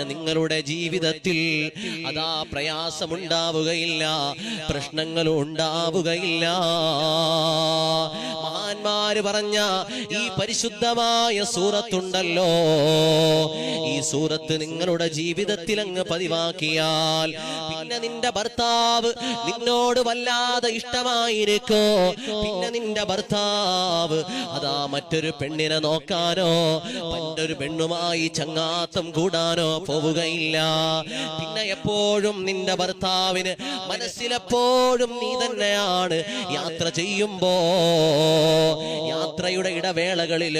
പിന്നെ നിങ്ങളുടെ ജീവിതത്തിൽ അതാ പ്രയാസമുണ്ടാവുകയില്ല പ്രശ്നങ്ങൾ ഉണ്ടാവുകയില്ല. മഹാന്മാര് പറഞ്ഞ ഈ പരിശുദ്ധമായ സൂറത്തുണ്ടല്ലോ. ഈ സൂറത്ത് നിങ്ങളുടെ ജീവിതത്തിൽ അങ്ങ് പതിവാക്കിയാൽ പിന്നെ നിന്റെ ഭർത്താവ് നിന്നോട് വല്ലാതെ ഇഷ്ടമായിരിക്കോ? പിന്നെ നിന്റെ ഭർത്താവ് അതാ മറ്റൊരു പെണ്ണിനെ നോക്കാനോ മറ്റൊരു പെണ്ണുമായി ചങ്ങാത്തം കൂടാനോ പോവുകയില്ല. പിന്നെ എപ്പോഴും നിന്റെ ഭർത്താവിന് മനസ്സിലെപ്പോഴും നീ തന്നെയാണ് യാത്ര ചെയ്യുമ്പോ. യാത്രയുടെ ഇടവേളകളിൽ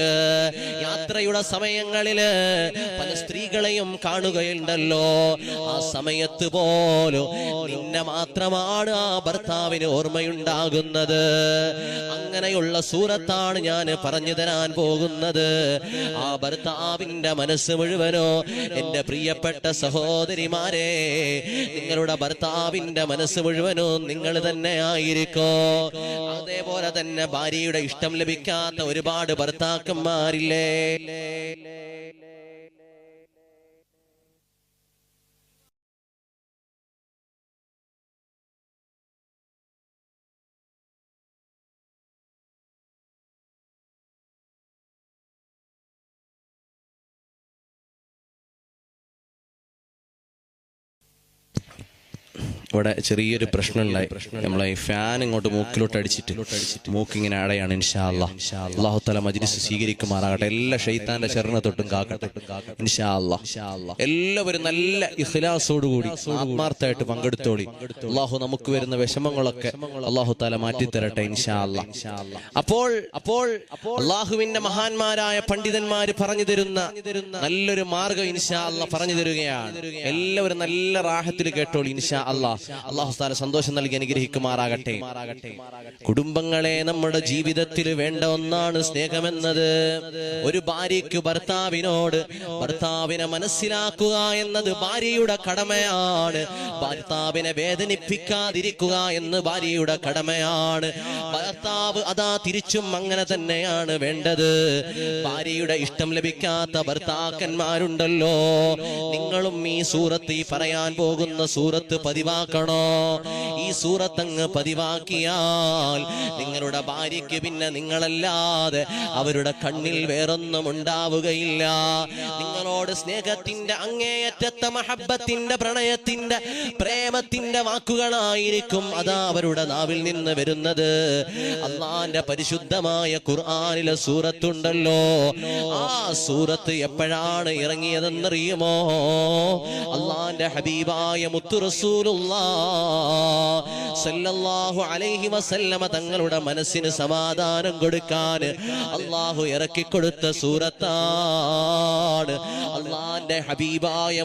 യാത്രയുടെ സമയങ്ങളിൽ പല സ്ത്രീകളെയും കാണുകയുണ്ടല്ലോ. ആ സമയത്ത് പോലും നിന്നെ മാത്രമാണ് ആ ഭർത്താവിന് ഓർമ്മയുണ്ടാകുന്നത്. അങ്ങനെയുള്ള സൂറത്താണ് ഞാൻ പറഞ്ഞു തരാൻ പോകുന്നത്. ആ ഭർത്താവിന്റെ മനസ്സ് മുഴുവനോ എന്റെ പ്രിയപ്പെട്ട സഹോദരിമാരെ നിങ്ങളുടെ ഭർത്താവിന്റെ മനസ്സ് മുഴുവനും നിങ്ങൾ തന്നെ ആയിരിക്കോ? അതേപോലെ തന്നെ ഭാര്യയുടെ ഇഷ്ടം ലഭിക്കാത്ത ഒരുപാട് ഭർത്താക്കന്മാരില്ലേ? ഇവിടെ ചെറിയൊരു പ്രശ്നമുണ്ടായി. നമ്മളെ ഈ ഫാൻ ഇങ്ങോട്ട് മൂക്കിലോട്ട് അടിച്ചിട്ട് മൂക്കിങ്ങനെ അടയാണ് അല്ലാ അള്ളാഹു തല മജ്ലിസ് സ്വീകരിക്കുമാറാകട്ടെ. എല്ലാ ഷെയ്ത്താന്റെ ചരണ തൊട്ടും കാക്കട്ടെ. എല്ലാവരും നല്ല ഇഖ്ലാസോടുകൂടി ആത്മാർത്ഥമായിട്ട് പങ്കെടുത്തോളി. അള്ളാഹു നമുക്ക് വരുന്ന വിഷമങ്ങളൊക്കെ അള്ളാഹു തല മാറ്റിത്തരട്ടെ ഇൻഷാ അല്ലാ അപ്പോൾ അപ്പോൾ അള്ളാഹുവിന്റെ മഹാന്മാരായ പണ്ഡിതന്മാര് പറഞ്ഞു തരുന്ന നല്ലൊരു മാർഗം ഇൻഷാ അല്ല പറഞ്ഞു തരുകയാണ്. എല്ലാവരും നല്ല റാഹത്തിൽ കേട്ടോളി ഇൻഷാ അല്ലാ അള്ളാഹു താല സന്തോഷം നൽകി അനുഗ്രഹിക്കുമാറാകട്ടെ. കുടുംബങ്ങളെ നമ്മുടെ ജീവിതത്തിൽ വേണ്ട ഒന്നാണ് സ്നേഹമെന്നത്. ഒരു ഭാര്യയ്ക്ക് ഭർത്താവിനോട് ഭർത്താവിനെ മനസ്സിലാക്കുക എന്നത് ഭാര്യയുടെ കടമയാണ്. ഭർത്താവിനെ വേദനിപ്പിക്കാതിരിക്കുക എന്ന് ഭാര്യയുടെ കടമയാണ്. ഭർത്താവ് അതാ തിരിച്ചും അങ്ങനെ തന്നെയാണ് വേണ്ടത്. ഭാര്യയുടെ ഇഷ്ടം ലഭിക്കാത്ത ഭർത്താക്കന്മാരുണ്ടല്ലോ. നിങ്ങളും ഈ സൂറത്ത് ഈ പറയാൻ പോകുന്ന സൂറത്ത് പതിവാക്കണോ ഈ സൂറത്തങ്ങ് പതിവാക്കിയാൽ നിങ്ങളുടെ ഭാര്യയ്ക്ക് പിന്നെ നിങ്ങളല്ലാതെ അവരുടെ കണ്ണിൽ വേറൊന്നും ഉണ്ടാവുകയില്ല. നിങ്ങളോട് സ്നേഹത്തിന്റെ അങ്ങേയറ്റത്തെ മഹബത്തിന്റെ പ്രണയത്തിന്റെ പ്രേമത്തിന്റെ വാക്കുകളായിരിക്കും അതാ അവരുടെ നാവിൽ നിന്ന് വരുന്നത്. അള്ളാന്റെ പരിശുദ്ധമായ ഖുർആാനിലെ സൂറത്തുണ്ടല്ലോ. ആ സൂറത്ത് എപ്പോഴാണ് ഇറങ്ങിയതെന്നറിയുമോ? അള്ളാന്റെ ഹബീബായ മുത്തു റസൂലുള്ളാ. സല്ലല്ലാഹു അലൈഹി വസല്ലമ തങ്ങളുടെ മനസ്സിന് സമാധാനം കൊടുക്കാൻ അള്ളാഹു ഇറക്കി കൊടുത്ത സൂറത്താണ്. അള്ളാന്റെ ഹബീബായ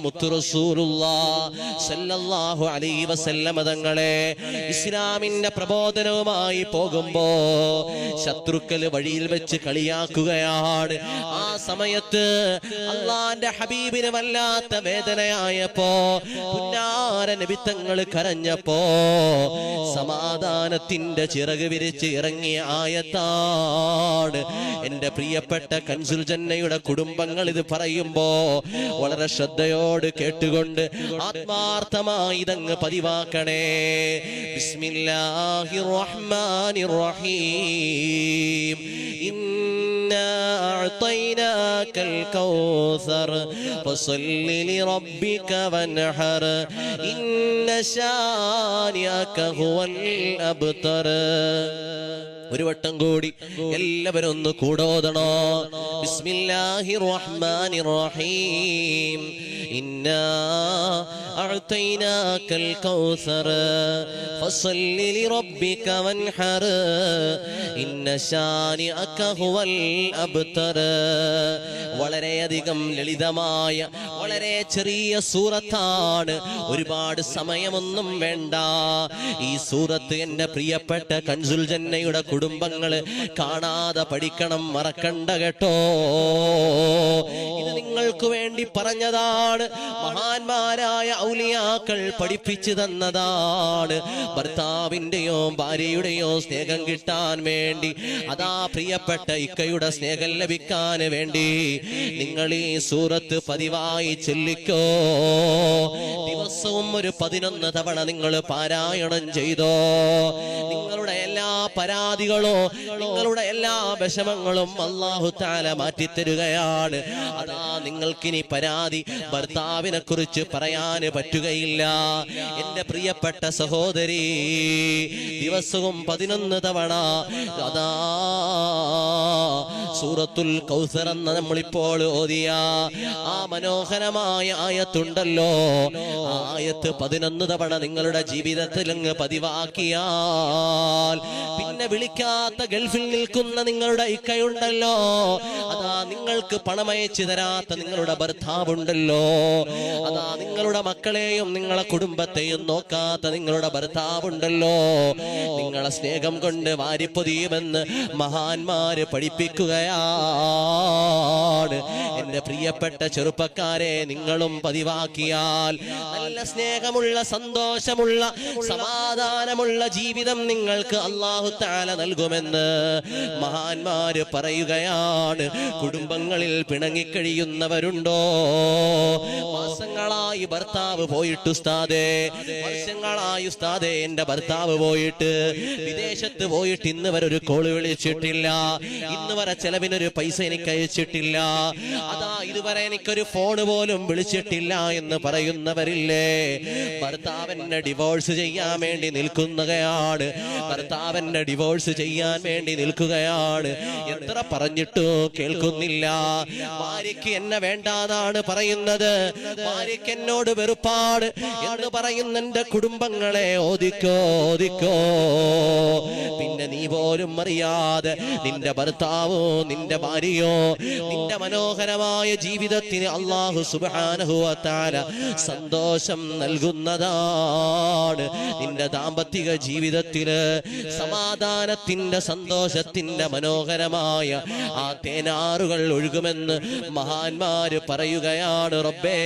സല്ലല്ലാഹു അലൈഹി വസല്ലമ തങ്ങളെ ഇസ്ലാമിന്റെ പ്രബോധനവുമായി പോകുമ്പോ ശത്രുക്കൾ വഴിയിൽ വെച്ച് കളിയാക്കുകയാണ്. ആ സമയത്ത് അള്ളാന്റെ ഹബീബിന് വല്ലാത്ത വേദനയായപ്പോ പുന്നാര നിമിത്തങ്ങൾ കരഞ്ഞപ്പോ സമാധാനത്തിന്റെ ചിറക് വിരിച്ച് ഇറങ്ങിയ ആയത്താണ് എന്റെ പ്രിയപ്പെട്ട കൻസുൽ ജന്നയുടെ കുടുംബങ്ങൾ ഇത് പറയുമ്പോ വളരെ ശ്രദ്ധയോട് കേട്ടുകൊണ്ട് ആത്മാർത്ഥമായി ഇതങ്ങ് പതിവാക്കണേ. ബിസ്മില്ലാഹി റഹ്മാനി റഹീം. إنا أعطيناك الكوثر فصل لربك وانحر إن شانئك هو الأبتر ഒരു വട്ടം കൂടി എല്ലാവരും ഒന്ന് കൂടോതണോ ബിസ്മില്ലാഹിർ റഹ്മാനിർ റഹീം ഇന്നാ അഅതൈനാകൽ കൗസർ ഫസല്ലി ലിറബ്ബിക വൻഹർ ഇന്ന ശാനിഅക ഹുവൽ അബ്തർ വളരെയധികം ലളിതമായ വളരെ ചെറിയ സൂറത്താണ്. ഒരുപാട് സമയമൊന്നും വേണ്ട. ഈ സൂറത്ത് എന്റെ പ്രിയപ്പെട്ട കൺസുൽ ജന്നയുടെ കുടുംബങ്ങൾ കാണാതെ പഠിക്കണം മറക്കണ്ട കേട്ടോ. ഇത് നിങ്ങൾക്ക് വേണ്ടി പറഞ്ഞതാണ്. മഹാന്മാരായ ഔലിയാക്കൾ പഠിപ്പിച്ചു തന്നതാണ്. ഭർത്താവിന്റെയോ ഭാര്യയുടെയോ സ്നേഹം കിട്ടാൻ വേണ്ടി അതാ പ്രിയപ്പെട്ട ഇക്കയുടെ സ്നേഹം ലഭിക്കാൻ വേണ്ടി നിങ്ങൾ ഈ സൂറത്ത് പതിവായി ചൊല്ലിക്കോ. ദിവസവും ഒരു പതിനൊന്ന് തവണ നിങ്ങൾ പാരായണം ചെയ്തോ. നിങ്ങളുടെ പരാതികളോ നിങ്ങളുടെ എല്ലാ വിഷമങ്ങളും അള്ളാഹു താല മാറ്റിത്തരുകയാണ്. അതാ നിങ്ങൾക്കിനി പരാതി ഭർത്താവിനെ കുറിച്ച് പറയാൻ പറ്റുകയില്ല. എന്റെ പ്രിയപ്പെട്ട സഹോദരി ദിവസവും പതിനൊന്ന് തവണ അതാ സൂറത്തുൽ കൗസർ എന്ന നമ്മളിപ്പോൾ ഓതിയ ആ മനോഹരമായ ആയത്തുണ്ടല്ലോ. ആയത്ത് പതിനൊന്ന് തവണ നിങ്ങളുടെ ജീവിതത്തിൽ അങ്ങ് പതിവാക്കിയാൽ പിന്നെ വിളിക്കാത്ത ഗൾഫിൽ നിൽക്കുന്ന നിങ്ങളുടെ ഇക്കയുണ്ടല്ലോ. അതാ നിങ്ങൾക്ക് പണമയച്ചു തരാത്ത നിങ്ങളുടെ ഭർത്താവുണ്ടല്ലോ. അതാ നിങ്ങളുടെ മക്കളെയും നിങ്ങളെ കുടുംബത്തെയും നോക്കാത്ത നിങ്ങളുടെ ഭർത്താവുണ്ടല്ലോ. നിങ്ങളെ സ്നേഹം കൊണ്ട് വാരിപ്പൊതിയുമെന്ന് മഹാന്മാര് പഠിപ്പിക്കുകയാണ് എന്റെ പ്രിയപ്പെട്ട ചെറുപ്പക്കാരെ നിങ്ങളും പതിവാക്കിയാൽ നല്ല സ്നേഹമുള്ള സന്തോഷമുള്ള സമാധാനമുള്ള ജീവിതം നിങ്ങൾക്ക് അള്ളാഹു താല നൽകുമെന്ന് മഹാന്മാര് പറയുകയാണ്. കുടുംബങ്ങളിൽ പിണങ്ങിക്കഴിയുന്നവരുണ്ടോ? മാസങ്ങളായി ഭർത്താവ് പോയിട്ട് ഉസ്താദേ വർഷങ്ങളായി ഉസ്താദേ എന്റെ ഭർത്താവ് പോയിട്ട് വിദേശത്ത് പോയിട്ട് ഇന്ന് വരെ ഒരു കോൾ വിളിച്ചിട്ടില്ല. ഇന്ന് വരെ ചെലവിനൊരു പൈസ എനിക്ക് അയച്ചിട്ടില്ല അതാ ഇതുവരെ എനിക്കൊരു ഫോൺ പോലും വിളിച്ചിട്ടില്ല എന്ന് പറയുന്നവരില്ലേ? ഭർത്താവിനെ ഡിവോഴ്സ് ചെയ്യാൻ വേണ്ടി നിൽക്കുന്നകയാണ് ഭർത്താവിനെ ഡിവോഴ്സ് ചെയ്യാൻ വേണ്ടി നിൽക്കുകയാണ് എത്ര പറഞ്ഞിട്ടോ കേൾക്കുന്നില്ല. ഭാര്യയ്ക്ക് എന്നെ വേണ്ടാതാണ് പറയുന്നത്. ഭാര്യയ്ക്ക് എന്നോട് വെറുപ്പാട് എന്ന് പറയുന്ന എന്റെ കുടുംബങ്ങളെ ഓദിക്കോ ഓദിക്കോ പിന്നെ നീ പോലും അറിയാതെ നിന്റെ ഭർത്താവോ നിന്റെ ഭാര്യയോ നിന്റെ മനോഹരമായ ജീവിതത്തിന് അള്ളാഹു സുബാനഹുവത്താല സന്തോഷം നൽകുന്നതാണ്. നിന്റെ ദാമ്പത്തിക ജീവിതത്തിൽ സമാധാനത്തിന്റെ സന്തോഷത്തിന്റെ മനോഹരമായ ആ തേനാറുകൾ ഒഴുകുമെന്ന് മഹാന്മാര് പറയുകയാണ്. റബ്ബേ